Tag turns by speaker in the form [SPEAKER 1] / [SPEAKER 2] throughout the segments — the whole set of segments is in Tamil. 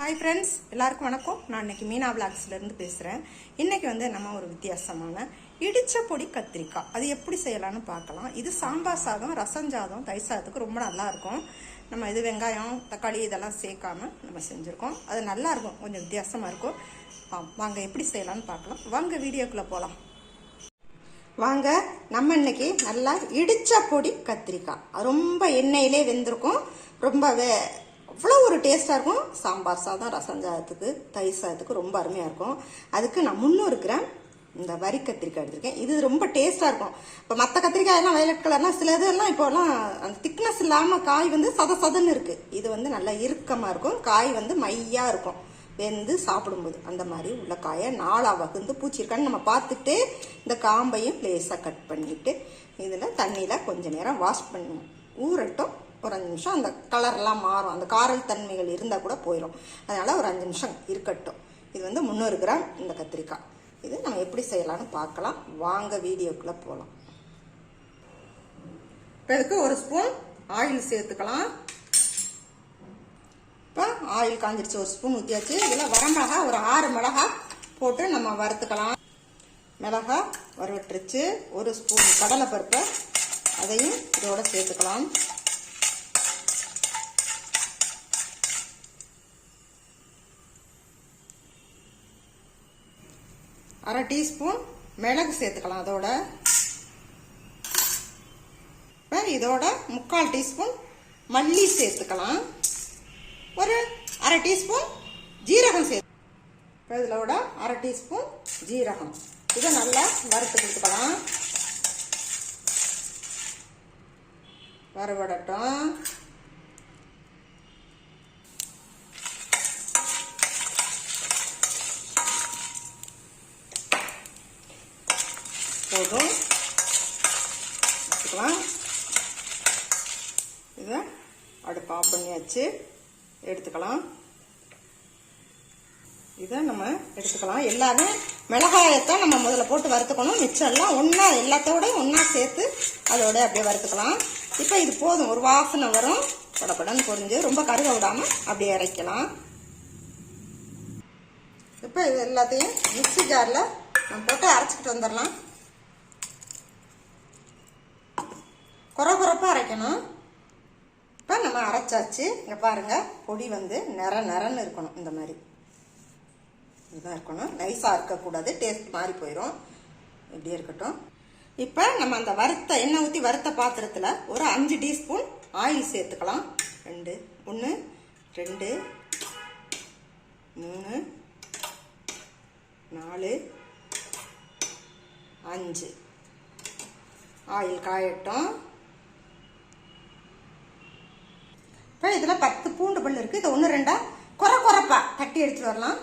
[SPEAKER 1] ஹாய் ஃப்ரெண்ட்ஸ் எல்லாருக்கும் வணக்கம். நான் இன்னைக்கு மீனா விளாக்ஸ்லேருந்து பேசுகிறேன் இன்றைக்கி வந்து நம்ம ஒரு வித்தியாசமான இடித்த பொடி கத்திரிக்காய். அது எப்படி செய்யலாம்னு பார்க்கலாம். இது சாம்பார் சாதம் ரசம் சாதம் தயிர் சாதத்துக்கு ரொம்ப நல்லாயிருக்கும் நம்ம இது வெங்காயம் தக்காளி இதெல்லாம் சேர்க்காம நம்ம செஞ்சுருக்கோம். அது நல்லாயிருக்கும் கொஞ்சம் வித்தியாசமாக இருக்கும். வாங்க எப்படி செய்யலாம்னு பார்க்கலாம். வாங்க வீடியோக்குள்ளே போகலாம் வாங்க நம்ம இன்னைக்கு நல்லா இடித்த பொடி கத்திரிக்காய். ரொம்ப எண்ணெயிலே வெந்திருக்கும். ரொம்ப வே அவ்வளோ ஒரு டேஸ்ட்டாக இருக்கும்? சாம்பார் சாதம் ரசம் சாதத்துக்கு தயிர் சாதத்துக்கு ரொம்ப அருமையாக இருக்கும். அதுக்கு நான் முந்நூறு கிராம் இந்த வரி கத்திரிக்காய் எடுத்திருக்கேன். இது ரொம்ப டேஸ்ட்டாக இருக்கும். இப்போ மற்ற கத்திரிக்காய் எல்லாம் வயலட் கலர்னால் சில இதெல்லாம் இப்போலாம் அந்த திக்னஸ் இல்லாமல் காய் வந்து சத சதன்னு இருக்குது இது வந்து நல்லா இறுக்கமாக இருக்கும். காய் வந்து மையாக இருக்கும். வெந்து சாப்பிடும்போது அந்த மாதிரி உள்ள காயை நாளாக வகுந்து பூச்சி இருக்கான்னு நம்ம பார்த்துட்டு இந்த காம்பையும் லேசாக கட் பண்ணிட்டு இதில் தண்ணியில் கொஞ்சம் நேரம் வாஷ் பண்ணணும். ஊறட்டும். ஒரு அஞ்சு நிமிஷம் அந்த கலர்லாம் மாறும். அந்த காரல் தன்மைகள் இருந்தால் கூட போயிடும் அதனால் ஒரு அஞ்சு நிமிஷம் இருக்கட்டும். இது வந்து முந்நூறு கிராம் இந்த கத்திரிக்காய். இது நம்ம எப்படி செய்யலாம்னு பார்க்கலாம். வாங்க வீடியோக்குள்ளே போகலாம் இப்போ இதுக்கு ஒரு ஸ்பூன் ஆயில் சேர்த்துக்கலாம். இப்போ ஆயில் காஞ்சிருச்சு. ஒரு ஸ்பூன் ஊற்றியாச்சு இதில் வரமிளகா ஒரு ஆறு மிளகா போட்டு நம்ம வறுத்துக்கலாம். மிளகா வறுவட்டுருச்சு ஒரு ஸ்பூன் கடலைப்பருப்பை. அதையும் இதோட சேர்த்துக்கலாம். அரை டீஸ்பூன் மிளகு சேர்த்துக்கலாம் அதோட. இப்போ இதோட முக்கால் டீஸ்பூன் மல்லி சேர்த்துக்கலாம். ஒரு அரை டீஸ்பூன் ஜீரகம் சேர்த்து. இப்போ இதோட அரை டீஸ்பூன் ஜீரகம். இதை நல்லா வறுத்து கொடுத்துக்கலாம். வறுபடட்டும் போதும். வச்சுக்கலாம். இதை அடுப்பு ஆஃப் பண்ணியாச்சு. எடுத்துக்கலாம். இதை நம்ம எடுத்துக்கலாம். எல்லாமே மிளகாயத்தான் நம்ம முதல்ல போட்டு வறுத்துக்கணும். மிச்சம் எல்லாம் ஒன்றா எல்லாத்தோட ஒன்றா சேர்த்து அதோட அப்படியே வறுத்துக்கலாம். இப்போ இது போதும். ஒரு வாசனை வரும். படப்படன்னு பொரிஞ்சு ரொம்ப கருக விடாமல் அப்படியே இறைக்கலாம். இப்போ இது எல்லாத்தையும் மிக்ஸி ஜாரில் நம்ம போட்டு அரைச்சிக்கிட்டு வந்துடலாம் குறை குறைப்பாக அரைக்கணும். இப்போ நம்ம அரைச்சாச்சு. இங்கே பாருங்கள் பொடி வந்து நிற நிறன்னு இருக்கணும் இந்த மாதிரி. இதுதான் இருக்கணும். நைஸாக இருக்கக்கூடாது. டேஸ்ட் மாறி போயிடும் இப்படியே இருக்கட்டும். இப்போ நம்ம அந்த வறுத்த எண்ணெய் ஊற்றி வறுத்த பாத்திரத்தில் ஒரு அஞ்சு டீஸ்பூன் ஆயில் சேர்த்துக்கலாம். ரெண்டு ஒன்று ரெண்டு மூணு நாலு அஞ்சு. ஆயில் காயட்டும். இதில் பத்து பூண்டு பல் இருக்குது இது ஒன்று ரெண்டா குறை குறைப்பா தட்டி அடித்து வரலாம்.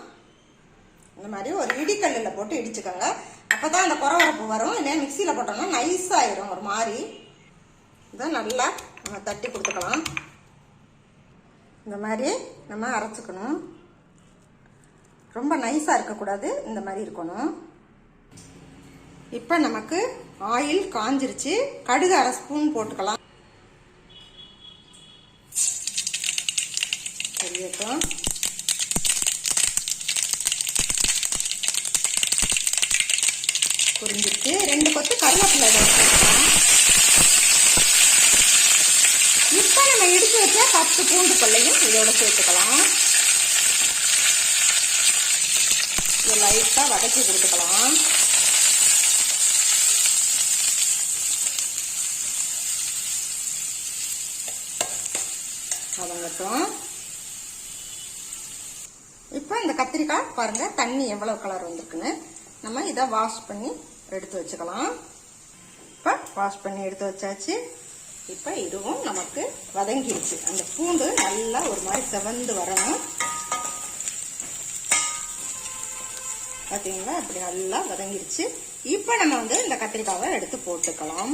[SPEAKER 1] இந்த மாதிரி ஒரு இடிக்கல்லில் போட்டு இடிச்சுக்கோங்க. அப்போ தான் அந்த குறவரப்பு வரும். இல்லையா மிக்சியில் போட்டோம்னா நைஸ் ஆயிரும். ஒரு மாதிரி. இதை நல்லா நம்ம தட்டி கொடுத்துக்கலாம். இந்த மாதிரி நம்ம அரைச்சிக்கணும். ரொம்ப நைஸாக இருக்கக்கூடாது. இந்த மாதிரி இருக்கணும். இப்போ நமக்கு ஆயில் காஞ்சிருச்சு. கடுகு அரை ஸ்பூன் போட்டுக்கலாம். தெரியட்டும் புரிஞ்சிருச்சு ரெண்டு கொத்து கருவேப்பிலை இதை இப்போ நம்ம இடிச்சு வச்ச பத்து பூண்டு கொள்ளையும் இதோட சேர்த்துக்கலாம். இதை லைட்டாக வதக்கி கொடுத்துக்கலாம். வதங்கட்டும். இப்போ இந்த கத்திரிக்காய் பாருங்க தண்ணி எவ்வளவு கலர் வந்திருக்குன்னு. நம்ம இதை வாஷ் பண்ணி எடுத்து வச்சுக்கலாம். இப்போ வாஷ் பண்ணி எடுத்து வச்சாச்சு. இப்போ இதுவும் நமக்கு வதங்கிடுச்சு அந்த பூண்டு நல்லா ஒரு மாதிரி செவந்து வரணும். பார்த்தீங்களா? இப்படி நல்லா வதங்கிருச்சு. இப்போ நம்ம வந்து இந்த கத்திரிக்காவை எடுத்து போட்டுக்கலாம்.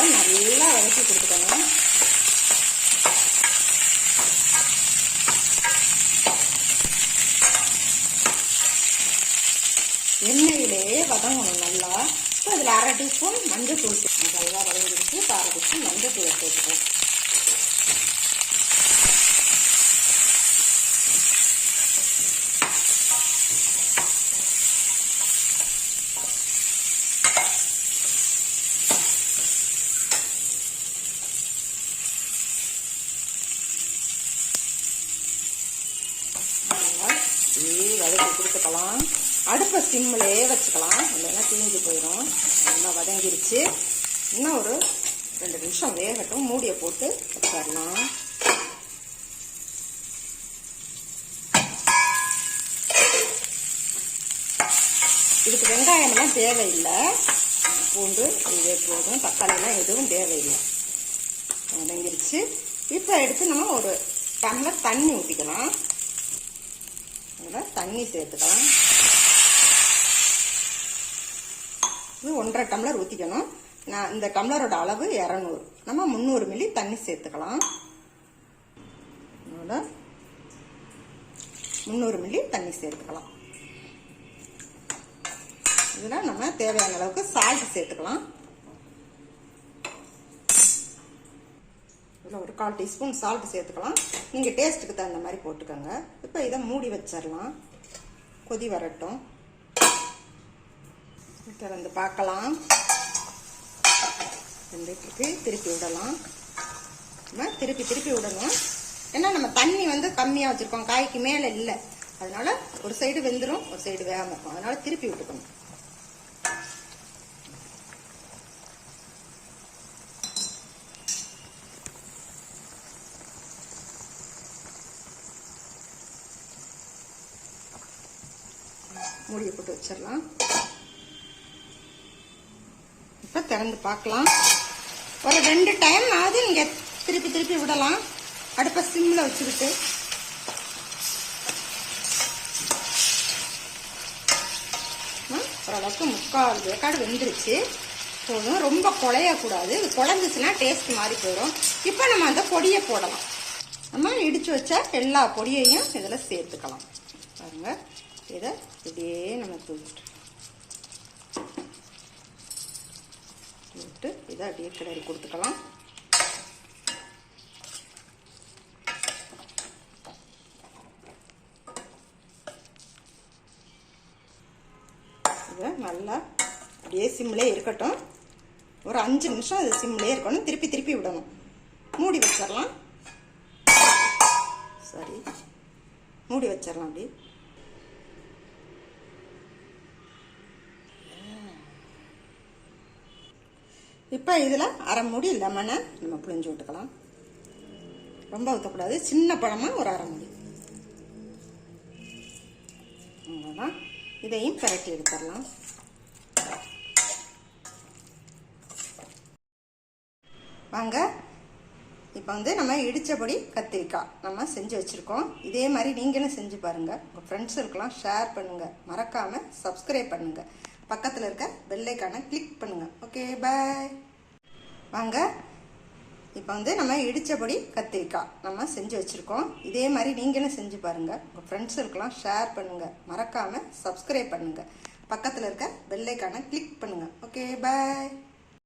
[SPEAKER 1] போல் நல்லா வதக்கி கொடுத்துக்கோங்க. எண்ணெயிலேயே வதங்கணும் நல்லா. இப்போ அதில் அரை டீஸ்பூன் மஞ்சள் தூள் நல்லா வதங்கிடுச்சு. காரத்துக்கு மஞ்சள் தூளை சேர்த்துக்கோங்க வதக்கி அடுப்பை சிம்மிலே வச்சுக்கலாம். இல்லைன்னா தீஞ்சு போயிடும் நல்லா வதங்கிருச்சு. இன்னும் ஒரு ரெண்டு நிமிஷம் வேகட்டும். மூடியை போட்டு வச்சிடலாம். இதுக்கு வெங்காயம்லாம் தேவையில்லை. பூண்டு இதே போதும். தக்காளிலாம் எதுவும் தேவையில்லை. வதங்கிருச்சு. இப்போ எடுத்து நம்ம ஒரு டம்ளர் தண்ணி ஊற்றிக்கலாம் தண்ணி சேர்த்துக்கலாம். இது ஒன்றரை டம்ளர் ஊற்றிக்கணும் நான் இந்த டம்ளரோட அளவு இரநூறு. நம்ம முந்நூறு மில்லி தண்ணி சேர்த்துக்கலாம். முந்நூறு மில்லி தண்ணி சேர்த்துக்கலாம். இதில் நம்ம தேவையான அளவுக்கு சால்ட் சேர்த்துக்கலாம். இதில் ஒரு கால் டீஸ்பூன் சால்ட் சேர்த்துக்கலாம். நீங்கள் டேஸ்ட்டுக்கு தகுந்த மாதிரி போட்டுக்கோங்க. இப்போ இதை மூடி வச்சிடலாம். கொதி வரட்டும். திறந்து பார்க்கலாம். வந்துட்டுருக்கு. திருப்பி விடலாம். நம்ம திருப்பி திருப்பி விடணும். ஏன்னா நம்ம தண்ணி வந்து கம்மியாக வச்சுருக்கோம். காய்க்கு மேலே இல்லை. அதனால ஒரு சைடு வெந்துடும் ஒரு சைடு வேகாமல் இருக்கும். அதனால திருப்பி விட்டுக்கணும். மூடியை போட்டு வச்சிடலாம். இப்போ திறந்து பார்க்கலாம். ஒரு ரெண்டு டைம் ஆகுது நீங்கள் திருப்பி திருப்பி விடலாம். அடுப்பை சிம்மில் வச்சுக்கிட்டு. ஓரளவுக்கு முக்கால் வேக்காடு வெந்துருச்சு. போதும் ரொம்ப குழையக்கூடாது. இது குழந்துச்சுன்னா டேஸ்ட் மாறி போயிடும் இப்போ நம்ம அந்த பொடியை போடலாம். நம்ம இடித்து வச்சா எல்லா பொடியையும் இதில் சேர்த்துக்கலாம். பாருங்கள் இதை இப்படியே நம்ம தூக்கிட்டு விட்டு இதை அப்படியே கிளறி கொடுத்துக்கலாம். இதை நல்லா அப்படியே சிம்லே இருக்கட்டும். ஒரு அஞ்சு நிமிஷம் அது சிம்லே இருக்கணும். திருப்பி திருப்பி விடணும். மூடி வச்சிடலாம். சரி. மூடி வச்சிடலாம் அப்படி இப்போ இதில் அரை மூடி லெமனை நம்ம புளிஞ்சு விட்டுக்கலாம். ரொம்ப ஊற்றக்கூடாது சின்ன பழமாக ஒரு அரை மூடி. அவ்வளோதான் இதையும் பரட்டி எடுத்துடலாம். வாங்க. இப்போ வந்து நம்ம இடித்தபடி கத்திரிக்காய் நம்ம செஞ்சு வச்சுருக்கோம். இதே மாதிரி நீங்களும் செஞ்சு பாருங்கள் உங்கள் ஃப்ரெண்ட்ஸுக்கெலாம் ஷேர் பண்ணுங்கள் மறக்காமல் சப்ஸ்கிரைப் பண்ணுங்கள் பக்கத்தில் இருக்க பெல்லைக்கான கிளிக் பண்ணுங்கள் ஓகே பாய் வாங்க. இப்போ வந்து நம்ம இடித்தபடி கத்திரிக்காய் நம்ம செஞ்சு வச்சுருக்கோம். இதே மாதிரி நீங்களும் செஞ்சு பாருங்கள் உங்கள் ஃப்ரெண்ட்ஸுக்கெலாம் ஷேர் பண்ணுங்கள் மறக்காமல் சப்ஸ்கிரைப் பண்ணுங்கள் பக்கத்தில் இருக்க பெல்லைக்கான கிளிக் பண்ணுங்கள் ஓகே பாய்